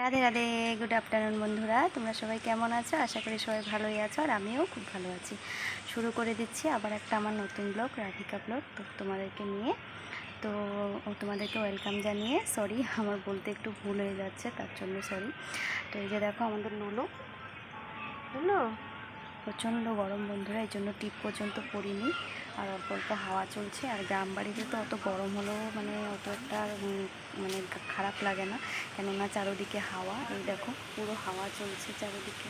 Radhe Radhe. Good afternoon বন্ধুরা। তোমরা সবাই কেমন আছো? আশা করি সবাই ভালোই আছো আর আমিও খুব ভালো আছি। শুরু করে দিচ্ছি আবার একটা আমার নতুন ব্লগ রাধিকা ব্লগ তো তোমাদেরকে নিয়ে। তো তোমাদেরকে ওয়েলকাম জানিয়ে সরি আমার বলতে একটু ভুল হয়ে যাচ্ছে, তার জন্য সরি তো এই যে দেখো আমাদের লুলো। লুলো? প্রচণ্ড গরম বন্ধুরা, এই জন্য টিপ পর্যন্ত পরিনি আর অল্প অল্প হাওয়া চলছে। আর গ্রাম বাড়িতে তো অত গরম হলেও মানে অত একটা মানে খারাপ লাগে না। কেননা চারোদিকে হাওয়া। এই দেখো, পুরো হাওয়া চলছে চারোদিকে।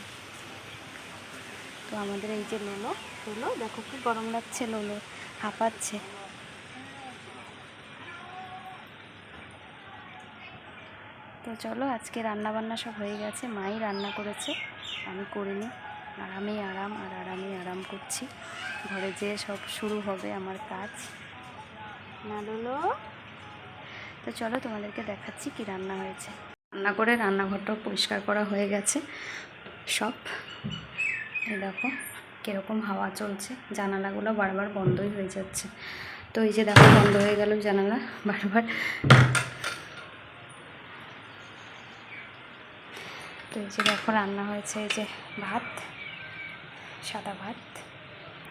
তো আমাদের এই যে লোলো লোলো, দেখো কি গরম লাগছে, লোলো হাঁপাচ্ছে। তো চলো, আজকে রান্না বান্না সব হয়ে গেছে। মাই রান্না করেছে, আমি করিনি। আরামেই আরাম আর আরামে আরাম করছি। ঘরে যেয়ে সব শুরু হবে আমার কাজ। না লোলো? তো চলো তোমাদেরকে দেখাচ্ছি কি রান্না হয়েছে। রান্না করে রান্নাঘরটাও পরিষ্কার করা হয়ে গেছে। সব। এই দেখো কীরকম হাওয়া চলছে। জানালাগুলো বারবার বন্ধই হয়ে যাচ্ছে। তো এই যে দেখো বন্ধ হয়ে গেল জানালা বারবার। তো এই যে দেখো রান্না হয়েছে এই যে ভাত। সাদা ভাত।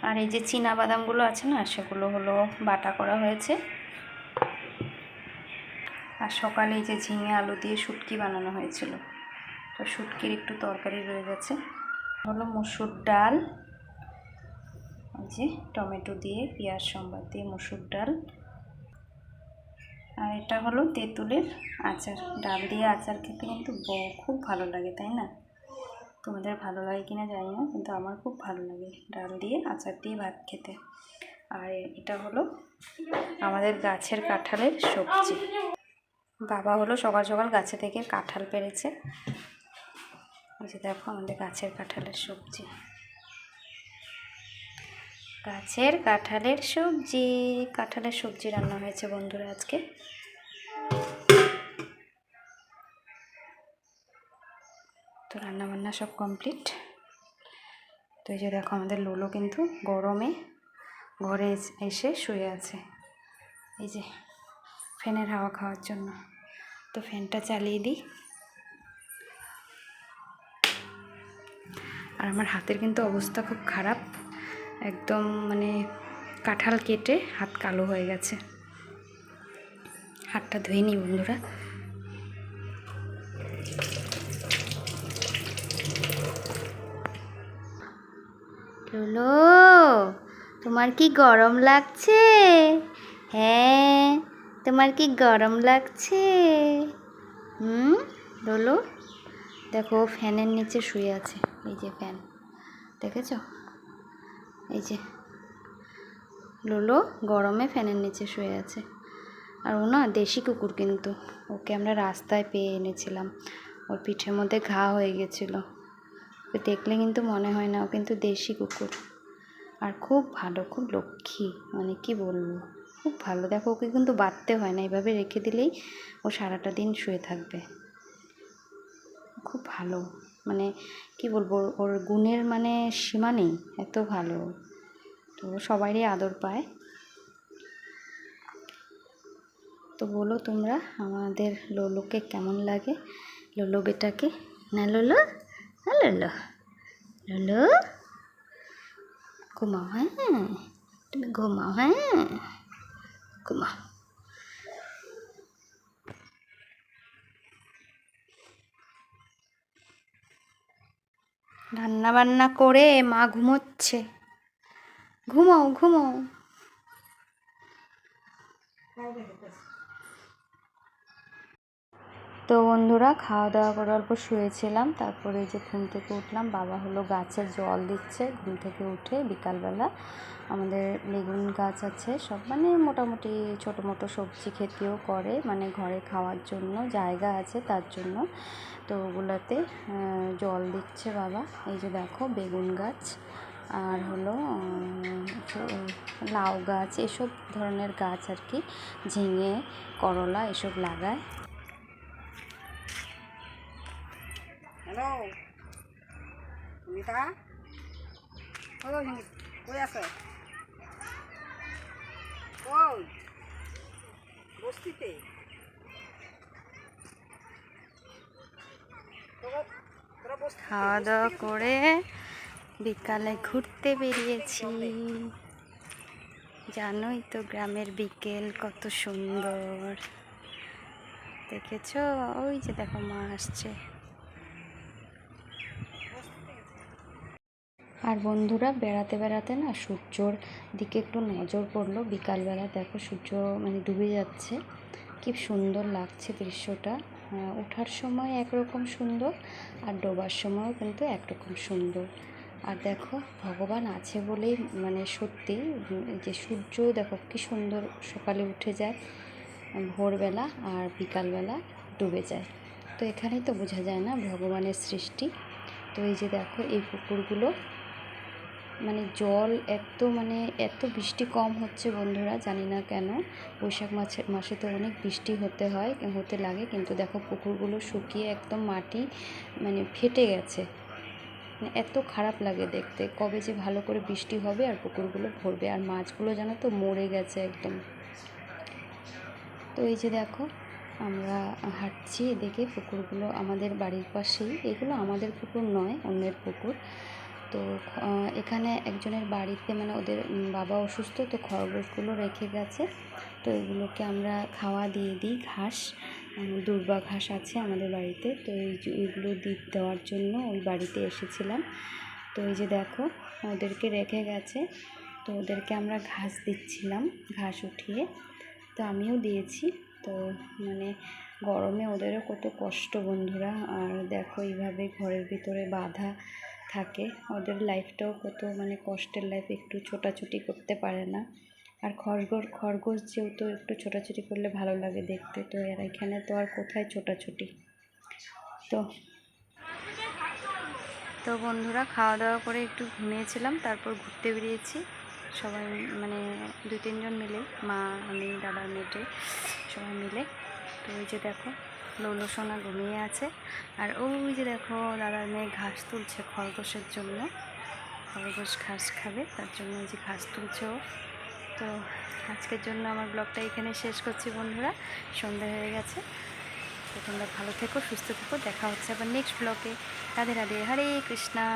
আর এই যে চীনা বাদামগুলো আছে না, সেগুলো হলো বাটা করা হয়েছে। আর সকালে এই যে ঝিঙে আলু দিয়ে শুটকি বানানো হয়েছিল। তো শুটকির একটু তরকারি রয়ে গেছে। হলো মসুর ডাল যে টমেটো দিয়ে পেঁয়াজ সম্বাদ দিয়ে মসুর ডাল। আর এটা হলো তেঁতুলের আচার। ডাল দিয়ে আচার খেতে কিন্তু খুব ভালো লাগে, তাই না? তোমাদের ভালো লাগে কিনা জানি না, কিন্তু আমার খুব ভালো লাগে ডাল দিয়ে আচার দিয়ে ভাত খেতে। আর এটা হলো আমাদের গাছের কাঁঠালের সবজি। বাবা হলো সকাল সকাল গাছে থেকে কাঁঠাল পেরেছে যে দেখো আমাদের গাছের কাঁঠালের সবজি। গাছের কাঁঠালের সবজি কাঁঠালের সবজি রান্না হয়েছে বন্ধুরা আজকে। তো রান্না বান্না সব কমপ্লিট। তো এই যে দেখো আমাদের লোলো কিন্তু গরমে ঘরে এসে শুয়ে আছে। এই যে ফ্যানের হাওয়া খাওয়ার জন্য। তো ফ্যানটা চালিয়ে দিই। আর আমার হাতের কিন্তু অবস্থা খুব খারাপ। একদম মানে কাঁঠাল কেটে হাত কালো হয়ে গেছে। হাতটা ধুয়ে নিই বন্ধুরা। লুলো তোমার কি গরম লাগছে? হ্যাঁ তোমার কি গরম লাগছে? হুম লুলো দেখো ফ্যানের নিচে শুয়ে আছে, এই যে ফ্যান। দেখেছ? এই যে। লোলো গরমে ফ্যানের নিচে শুয়ে আছে। আর ও না দেশি কুকুর কিন্তু। ওকে আমরা রাস্তায় পেয়ে এনেছিলাম। ওর পিঠের মধ্যে ঘা হয়ে গেছিল। দেখলে কিন্তু মনে হয় না, ও কিন্তু দেশি কুকুর। আর খুব ভালো, খুব লক্ষ্মী মানে কি বলব? খুব ভালো। দেখো, ওকে কিন্তু বাঁধতে হয় না, এভাবে রেখে দিলেই ও সারাটা দিন শুয়ে থাকবে। খুব ভালো। মানে কি বলব, ওর- গুণের মানে সীমা নেই, এত ভালো। তো সবারই আদর পায়। তো বলো তোমরা, আমাদের লোলোকে কেমন লাগে? লোলো বেটাকে? না লোলো? লোলো লোলো ঘুমাও হ্যাঁ তুমি ঘুমাও হ্যাঁ ঘুমাও রান্না বান্না করে মা ঘুমোচ্ছে। ঘুমাও ঘুমাও তো বন্ধুরা খাওয়া দাওয়া করে অল্প শুয়েছিলাম, তারপরে যে ঘুম থেকে উঠলাম, বাবা হলো গাছে জল দিচ্ছে, ঘুম থেকে উঠে বিকালবেলা আমাদের বেগুন গাছ আছে, সব মানে মোটামুটি ছোটো মোটো সবজি খেতেও করে মানে ঘরে খাওয়ার জন্য জায়গা আছে তার জন্য, তো ওগুলাতে জল দিচ্ছে বাবা, এই যে দেখো বেগুন গাছ, আর হলো লাউ গাছ, এসব ধরনের গাছ আর কি, ঝিঙে, করলা এসব লাগায়। হেল্ল' সুমিতা ঐ সুমিত কৈ আছে? বস্তিতে? খাওয়া দাওয়া করে বিকালে ঘুরতে বেরিয়েছি। জানোই তো গ্রামের বিকেল কত সুন্দর। দেখেছ? ওই যে দেখো মা আসছে। আর বন্ধুরা, বেড়াতে বেড়াতে না সূর্যর দিকে একটু নজর পড়ল। বিকালবেলা দেখো সূর্য মানে ডুবে যাচ্ছে। কি সুন্দর লাগছে দৃশ্যটা। ওঠার সময় একরকম সুন্দর আর ডোবার সময়ও কিন্তু একরকম সুন্দর। আর দেখো, ভগবান আছে বলেই মানে সত্যি যে সূর্য দেখো কি সুন্দর সকালে উঠে যায়, ভোরবেলা আর বিকালবেলা ডুবে যায়। তো এখানেই তো বোঝা যায় না ভগবানের সৃষ্টি। তো এই যে দেখো, এই পুকুরগুলো মানে জল এত মানে এত বৃষ্টি কম হচ্ছে বন্ধুরা, জানি না কেন। বৈশাখ মাসে মাসে তো অনেক বৃষ্টি হতে হয়, হতে লাগে, কিন্তু দেখো পুকুরগুলো শুকিয়ে একদম মাটি মানে ফেটে গেছে। মানে এত খারাপ লাগে দেখতে, কবে যে ভালো করে বৃষ্টি হবে আর পুকুরগুলো ভরবে, আর মাছগুলো জানো তো মরে গেছে একদম। তো এই যে দেখো, আমরা হাঁটছি এদিকে, পুকুরগুলো আমাদের বাড়ির পাশেই, এগুলো আমাদের পুকুর নয়, অন্যের পুকুর। তো এখানে একজনের বাড়িতে মানে ওদের বাবা অসুস্থ, তো খরগোশগুলো রেখে গেছে। তো এগুলোকে আমরা খাওয়া দিয়ে দিই ঘাস। দুর্বা ঘাস আছে আমাদের বাড়িতে। তো এই যে এগুলো দি, দেওয়ার জন্য ওই বাড়িতে এসেছিলাম। তো এই যে দেখো, ওদেরকে রেখে গেছে। তো ওদেরকে আমরা ঘাস দিচ্ছিলাম, ঘাস উঠিয়ে। তো আমিও দিয়েছি। তো মানে গরমে ওদেরও কত কষ্ট বন্ধুরা। আর দেখো এইভাবে ঘরের ভিতরে বাধা থাকে। ওদের লাইফটাও কত মানে কষ্টের লাইফ একটু ছোটাছুটি করতে পারে না। আর খরগোশ খরগোশ যেহেতু একটু ছোটাছুটি করলে ভালো লাগে দেখতে, তো এরা এখানে তো আর কোথায় ছোটাছুটি? তো তো বন্ধুরা খাওয়া দাওয়া করে একটু ঘুমিয়েছিলাম, তারপর ঘুরতে বেরিয়েছি। সবাই মানে দুই তিনজন মিলে, মা, আমি দাদার মেয়েটে সবাই মিলে। তো ওই যে দেখো লৌলো সোনা ঘুমিয়ে আছে। আর ওই যে দেখো দাদার মেয়ে ঘাস তুলছে খরগোশের জন্য। খরগোশ ঘাস খাবে, তার জন্য যে ঘাস তুলছে ও। তো আজকের জন্য আমার ব্লগটা এখানে শেষ করছি বন্ধুরা। সন্ধ্যা হয়ে গেছে। তো তোমরা ভালো থেকো, সুস্থ থেকো। দেখা হচ্ছে আবার নেক্সট ব্লগে রাধে রাধে, হরে কৃষ্ণা।